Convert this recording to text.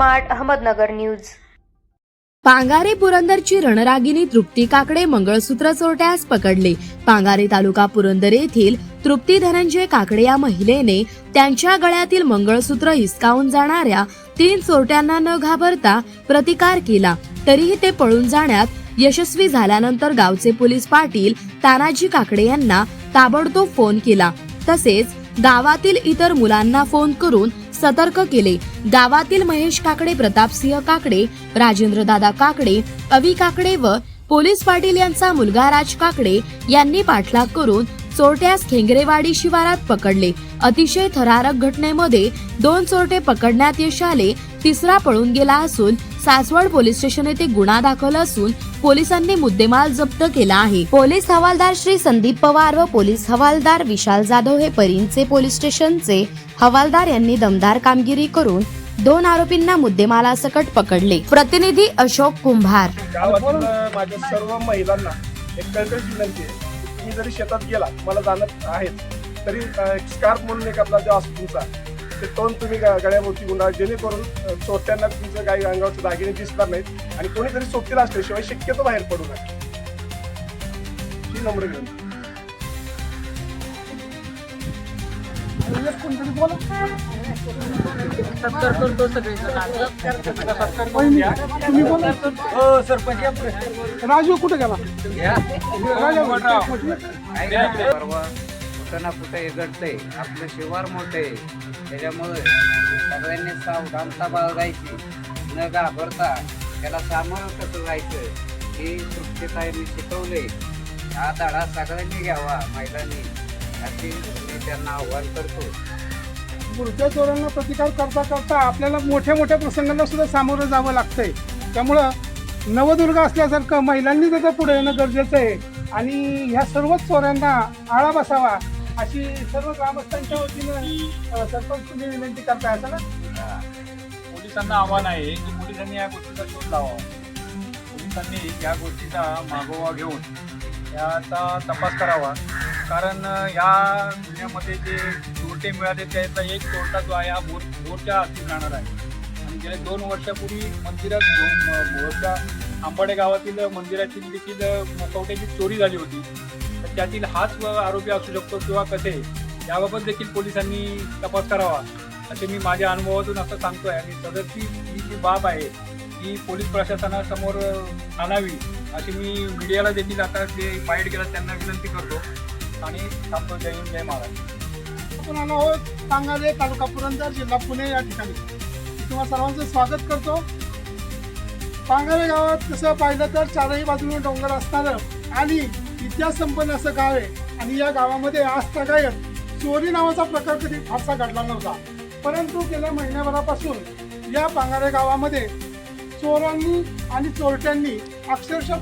Smart Ahmednagar news. Pangare पुरंदरची रणरागिनी तृप्ती काकडे मंगळसूत्र चोरट्यास पकडले. पांगारे तालुका पुरंदर येथील तृप्ती धनंजय काकडे या महिलेने त्यांच्या गळ्यातील मंगळसूत्र हिसकावून जाणाऱ्या तीन चोरट्यांना न घाबरता प्रतिकार केला. तरीही ते पळून जाण्यात यशस्वी झाल्यानंतर गावचे पोलीस पाटील तानाजी काकडे यांना ताबडतोब फोन केला. तसेच गावातील इतर मुलांना फोन करून सतर्क केले. गावातील महेश काकडे प्रतापसिंह काकडे राजेंद्र दादा काकडे अवी काकडे व पोलीस पाटील यांचा मुलगा राज काकडे यांनी पाठलाग करून चोरट्यास खेंगरेवाडी शिवारात पकडले. अतिशय थरारक घटनेमध्ये दोन चोरटे पकडण्यात यश आले तिसरा पळून गेला असून सासवड पोलीस स्टेशन येथे गुन्हा दाखल असून पोलिसांनी मुद्देमाल जप्त केला आहे. पोलीस हवालदार श्री संदीप पवार व पोलीस हवालदार विशाल जाधव हे परिंचे पोलीस स्टेशनचे हवालदार यांनी दमदार कामगिरी करून दोन आरोपींना मुद्देमालासकट पकडले. प्रतिनिधी अशोक कुंभार. माझ्या सर्व महिलांना एक कळकळीची विनंती आहे तुम्ही जरी शेतात गेला मला जाणत आहेत तरी स्कार्फ म्हणून एक आपला जो असतो तुमचा ते तोंड तुम्ही गा- गळ्याभोवती गुंडा जेणेकरून चोरट्यांना तुमचं काही अंगावरचे दागिने दिसणार नाहीत आणि कोणीतरी सोबतील असल्याशिवाय शक्यतो बाहेर पडू नका. ही नम्र विनंती. तुम्ही बोला राजू कुठे गेला? कुठं कुठे कुठं घडतंय. आपलं शिवार मोठं आहे. त्याच्यामुळे सगळ्यांनी सावधानता बाळगायची. न घाबरता त्याला सामोरं कसं जायचं? हे तृप्तीताईंनी शिकवले हा धडा सगळ्यांनी घ्यावा महिलांनी. अशी मी त्यांना आव्हान करतो. पुढच्या चोरांना प्रतिकार करता करता आपल्याला मोठ्या मोठ्या प्रसंगांना सुद्धा सामोरं जावं लागतंय. त्यामुळं नवदुर्ग असल्यासारखं महिलांनी त्याचं पुढे येणं गरजेचं आहे. आणि ह्या सर्वच चोरांना आळा बसावा. अशी सर्व ग्रामस्थांच्या वतीनं सरपंच तुम्ही विनंती करताय असं ना? पोलिसांना आव्हान आहे की पोलिसांनी या गोष्टीचा शोध लावा पोलिसांनी या गोष्टीचा मागोवा घेऊन याचा तपास करावा. कारण या गुन्ह्यामध्ये जे चोरटे मिळाले त्याचा एक चोरटा जो आहे हा बोर बोरच्या हाती राहणार आहे. आणि गेल्या दोन वर्षापूर्वी मंदिरात भो- आंबाडे गावातील मंदिराची देखील मुखवट्याची चोरी झाली होती. त्यातील हाच आरोपी असू शकतो किंवा कसे याबाबत देखील पोलिसांनी तपास करावा असे मी माझ्या अनुभवातून असं सांगतोय. आणि सदरची ही जी बाब आहे ही पोलीस प्रशासनासमोर आणावी अशी मी मीडियाला देखील आता जे बाईट केला त्यांना विनंती करतो. आणि थांबतो जय हिंद जय महाराज आपण आलो आहोत सांगाले तालुका पुरंदर जिल्हा पुणे या ठिकाणी. मी तुम्हा सर्वांचं स्वागत करतो. पांगारे गावात तसं पाहिलं तर चारही बाजूने डोंगर असणारं आणि इतिहास संपन्न असं गाव आहे. आणि या गावामध्ये आज तगायत चोरी नावाचा प्रकार कधी फारसा घडला नव्हता. परंतु गेल्या महिन्याभरापासून या पांगारे गावामध्ये चोरांनी आणि चोरट्यांनी अक्षरशः